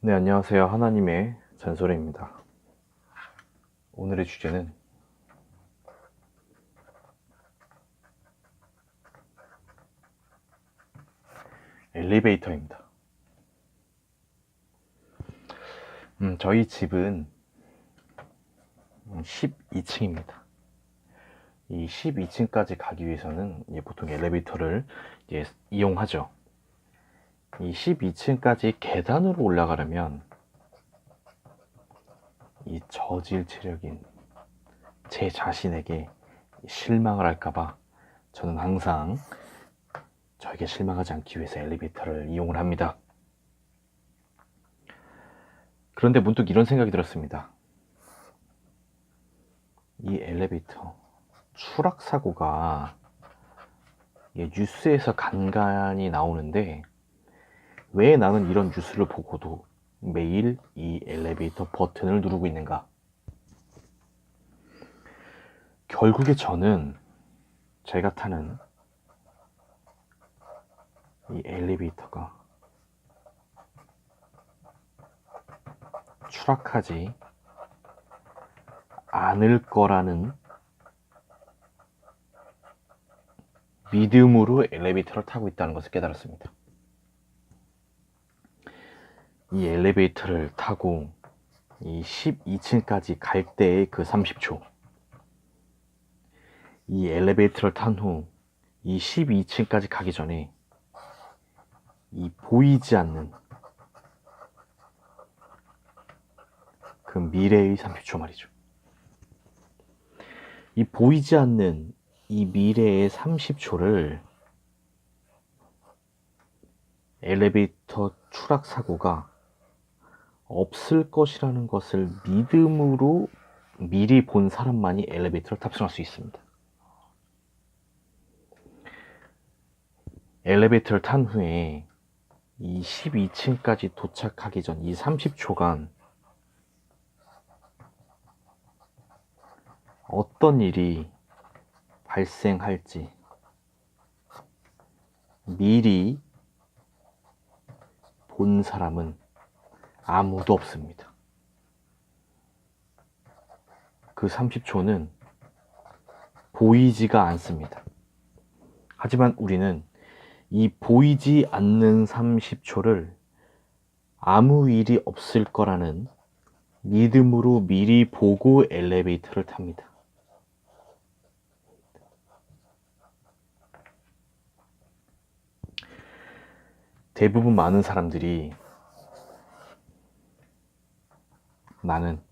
네, 안녕하세요. 하나님의 잔소리입니다. 오늘의 주제는 엘리베이터입니다. 음, 저희 집은 12층입니다. 이 12층까지 가기 위해서는 보통 엘리베이터를 이용하죠. 이 12층까지 계단으로 올라가려면 이 저질 체력인 제 자신에게 실망을 할까봐 저는 항상 저에게 실망하지 않기 위해서 엘리베이터를 이용을 합니다. 그런데 문득 이런 생각이 들었습니다. 이 엘리베이터 추락 사고가 뉴스에서 간간히 나오는데 왜 나는 이런 뉴스를 보고도 매일 이 엘리베이터 버튼을 누르고 있는가? 결국에 저는 제가 타는 이 엘리베이터가 추락하지 않을 거라는 믿음으로 엘리베이터를 타고 있다는 것을 깨달았습니다. 이 엘리베이터를 타고 이 12층까지 갈 때의 그 30초. 이 엘리베이터를 탄 후 이 12층까지 가기 전에 이 보이지 않는 그 미래의 30초 말이죠. 이 보이지 않는 이 미래의 30초를 엘리베이터 추락 사고가 없을 것이라는 것을 믿음으로 미리 본 사람만이 엘리베이터를 탑승할 수 있습니다. 엘리베이터를 탄 후에 이 12층까지 도착하기 전 이 30초간 어떤 일이 발생할지 미리 본 사람은 아무도 없습니다. 그 30초는 보이지가 않습니다. 하지만 우리는 이 보이지 않는 30초를 아무 일이 없을 거라는 믿음으로 미리 보고 엘리베이터를 탑니다. 대부분 많은 사람들이 나는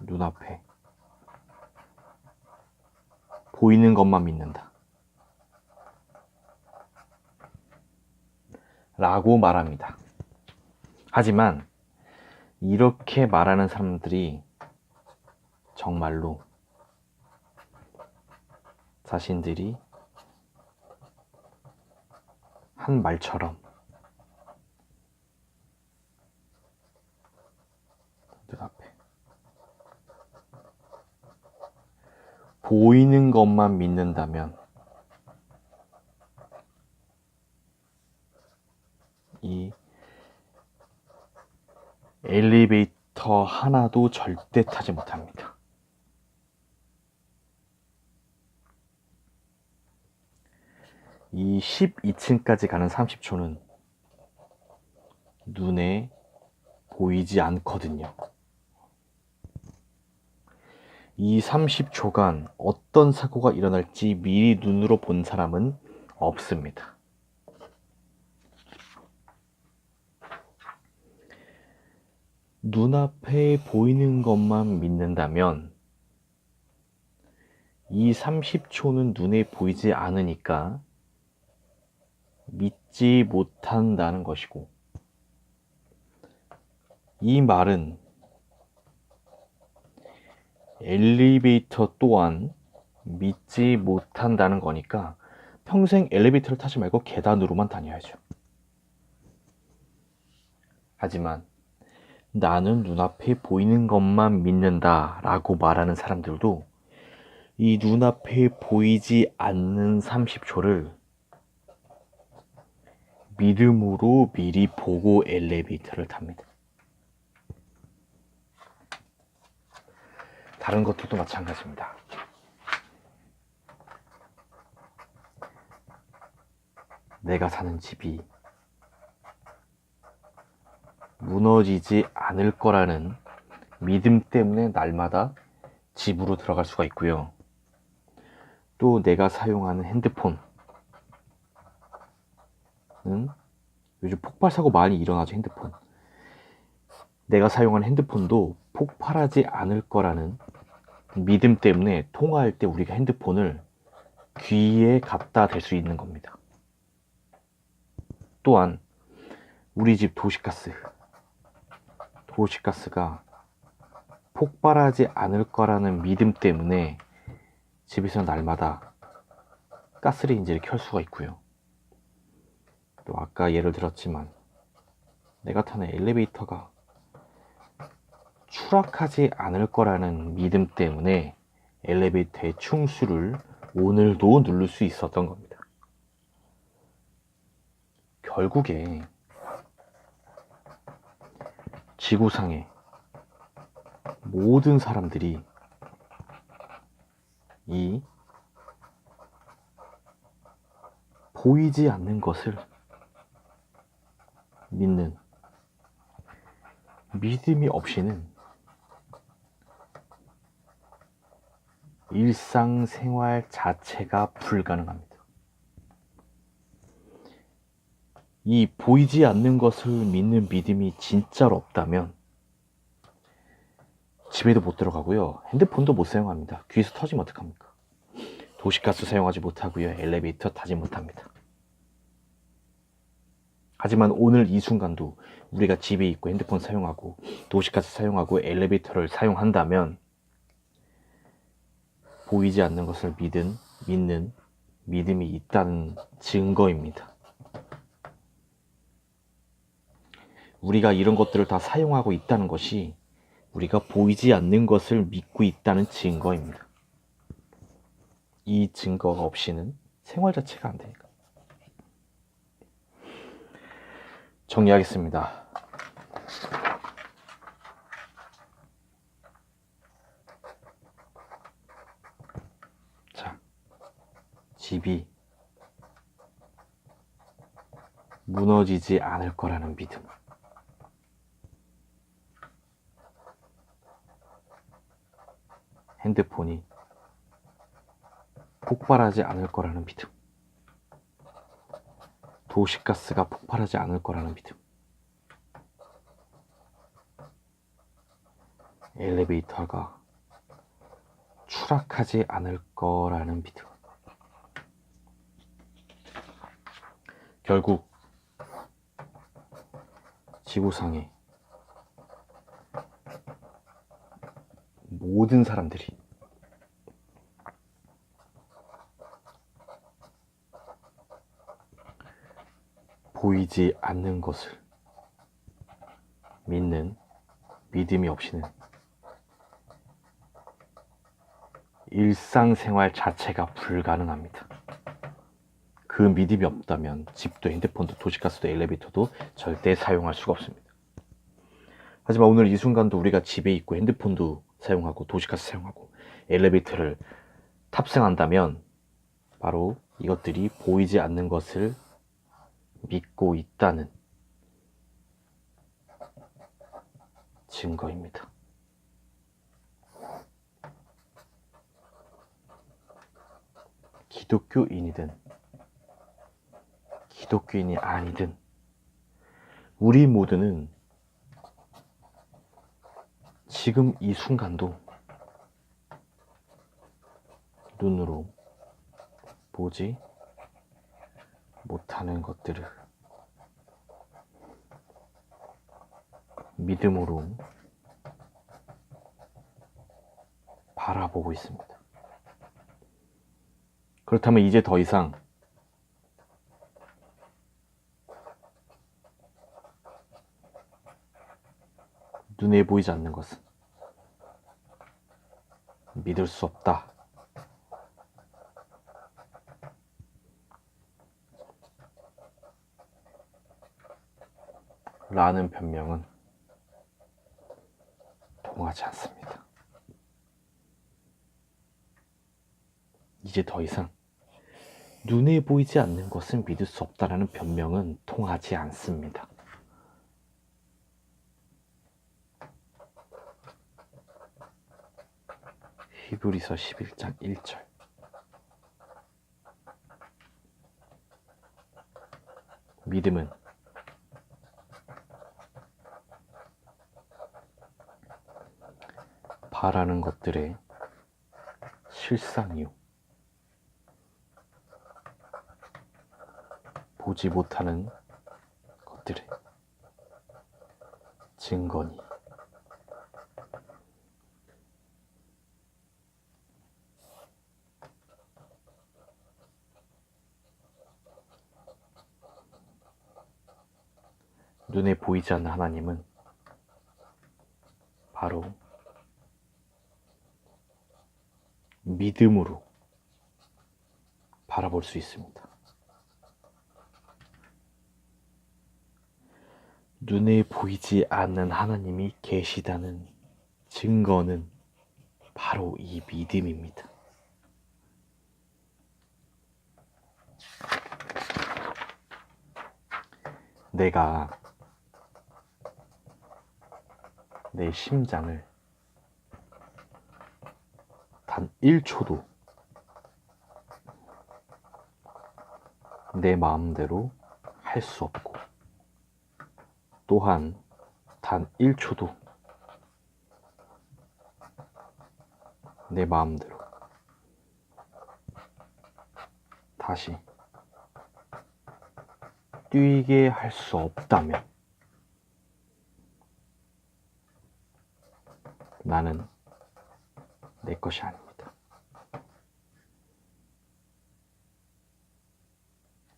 눈앞에 보이는 것만 믿는다. 라고 말합니다. 하지만 이렇게 말하는 사람들이 정말로 자신들이 한 말처럼 눈앞에 보이는 것만 믿는다면 이 엘리베이터 하나도 절대 타지 못합니다. 이 12층까지 가는 30초는 눈에 보이지 않거든요. 이 30초간 어떤 사고가 일어날지 미리 눈으로 본 사람은 없습니다. 눈앞에 보이는 것만 믿는다면 이 30초는 눈에 보이지 않으니까 믿지 못한다는 것이고 이 말은 엘리베이터 또한 믿지 못한다는 거니까 평생 엘리베이터를 타지 말고 계단으로만 다녀야죠. 하지만 나는 눈앞에 보이는 것만 믿는다 라고 말하는 사람들도 이 눈앞에 보이지 않는 30초를 믿음으로 미리 보고 엘리베이터를 탑니다. 다른 것들도 마찬가지입니다. 내가 사는 집이 무너지지 않을 거라는 믿음 때문에 날마다 집으로 들어갈 수가 있고요. 또 내가 사용하는 핸드폰은 요즘 폭발 사고 많이 일어나죠, 핸드폰. 내가 사용하는 핸드폰도 폭발하지 않을 거라는 믿음 때문에 통화할 때 우리가 핸드폰을 귀에 갖다 댈 수 있는 겁니다. 또한 우리 집 도시가스 도시가스가 폭발하지 않을 거라는 믿음 때문에 집에서 날마다 가스레인지를 켤 수가 있고요. 또 아까 예를 들었지만 내가 타는 엘리베이터가 추락하지 않을 거라는 믿음 때문에 엘리베이터의 충수를 오늘도 누를 수 있었던 겁니다. 결국에 지구상의 모든 사람들이 이 보이지 않는 것을 믿는 믿음이 없이는 일상생활 자체가 불가능합니다. 이 보이지 않는 것을 믿는 믿음이 진짜로 없다면 집에도 못 들어가고요. 핸드폰도 못 사용합니다. 귀에서 터지면 어떡합니까? 도시가스 사용하지 못하고요. 엘리베이터 타지 못합니다. 하지만 오늘 이 순간도 우리가 집에 있고 핸드폰 사용하고 도시가스 사용하고 엘리베이터를 사용한다면 보이지 않는 것을 믿은 믿는 믿음이 있다는 증거입니다. 우리가 이런 것들을 다 사용하고 있다는 것이 우리가 보이지 않는 것을 믿고 있다는 증거입니다. 이 증거가 없이는 생활 자체가 안 되니까. 정리하겠습니다. 자, 집이 무너지지 않을 거라는 믿음. 핸드폰이 폭발하지 않을 거라는 믿음. 도시가스가 폭발하지 않을 거라는 믿음. 엘리베이터가 추락하지 않을 거라는 믿음. 결국 지구상의 모든 사람들이 보이지 않는 것을 믿는 믿음이 없이는 일상생활 자체가 불가능합니다. 그 믿음이 없다면 집도 핸드폰도 도시가스도 엘리베이터도 절대 사용할 수가 없습니다. 하지만 오늘 이 순간도 우리가 집에 있고 핸드폰도 사용하고 도시가스 사용하고 엘리베이터를 탑승한다면 바로 이것들이 보이지 않는 것을 믿고 있다는 증거입니다. 기독교인이든 기독교인이 아니든 우리 모두는 지금 이 순간도 눈으로 보지 못하는 것들을 믿음으로 바라보고 있습니다. 그렇다면 이제 더 이상 눈에 보이지 않는 것은 믿을 수 없다. 라는 변명은 통하지 않습니다. 이제 더 이상 눈에 보이지 않는 것은 믿을 수 없다라는 변명은 통하지 않습니다. 히브리서 11장 1절. 믿음은 바라는 것들의 실상이요. 보지 못하는 것들의 증거니 눈에 보이지 않는 하나님은 바로 믿음으로 바라볼 수 있습니다. 눈에 보이지 않는 하나님이 계시다는 증거는 바로 이 믿음입니다. 내가 내 심장을 단 1초도 내 마음대로 할 수 없고 또한 단 1초도 내 마음대로 다시 뛰게 할 수 없다면 나는 내 것이 아닙니다.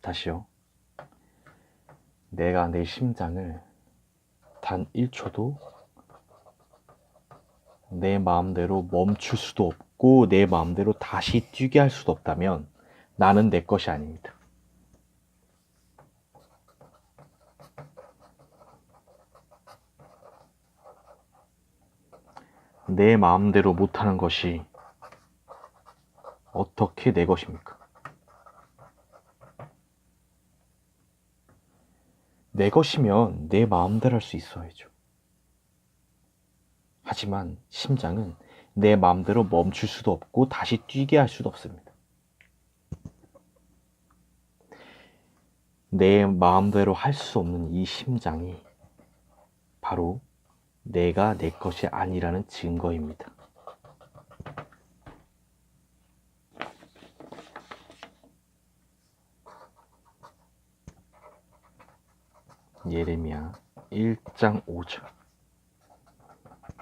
다시요. 내가 내 심장을 단 1초도 내 마음대로 멈출 수도 없고 내 마음대로 다시 뛰게 할 수도 없다면 나는 내 것이 아닙니다. 내 마음대로 못하는 것이 어떻게 내 것입니까? 내 것이면 내 마음대로 할 수 있어야죠. 하지만 심장은 내 마음대로 멈출 수도 없고 다시 뛰게 할 수도 없습니다. 내 마음대로 할 수 없는 이 심장이 바로 내가 내 것이 아니라는 증거입니다. 예레미야 1장 5절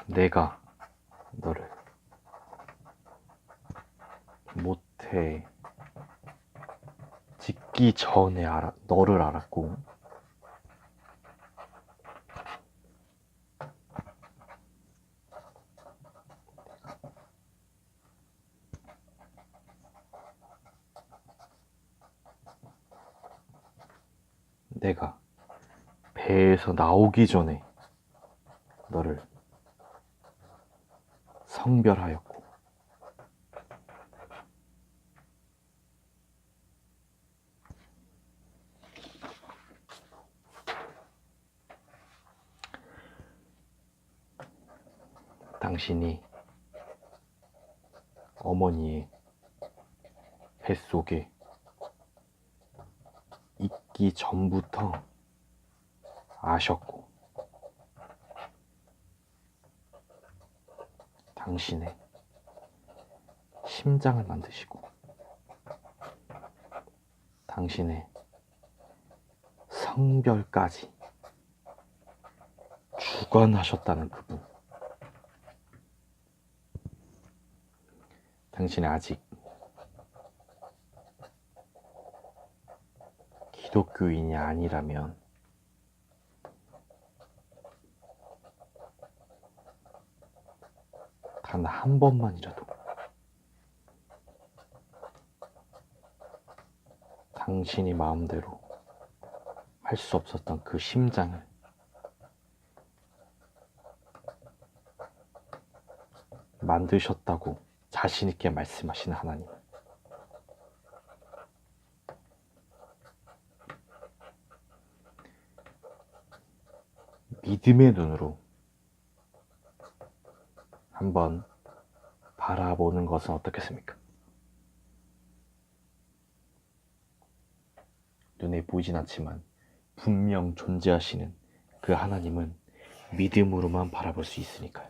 내가 너를 못해 짓기 전에 알아, 너를 알았고 내가 배에서 나오기 전에 너를 성별하였고. 당신이 어머니의 뱃속에 있기 전부터 아셨고 당신의 심장을 만드시고 당신의 성별까지 주관하셨다는 그분. 당신이 아직 기독교인이 아니라면 단 한 번만이라도 당신이 마음대로 할 수 없었던 그 심장을 만드셨다고 자신있게 말씀하신 하나님. 믿음의 눈으로 한번 바라보는 것은 어떻겠습니까? 눈에 보이진 않지만 분명 존재하시는 그 하나님은 믿음으로만 바라볼 수 있으니까요.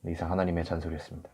네, 이상 하나님의 잔소리였습니다.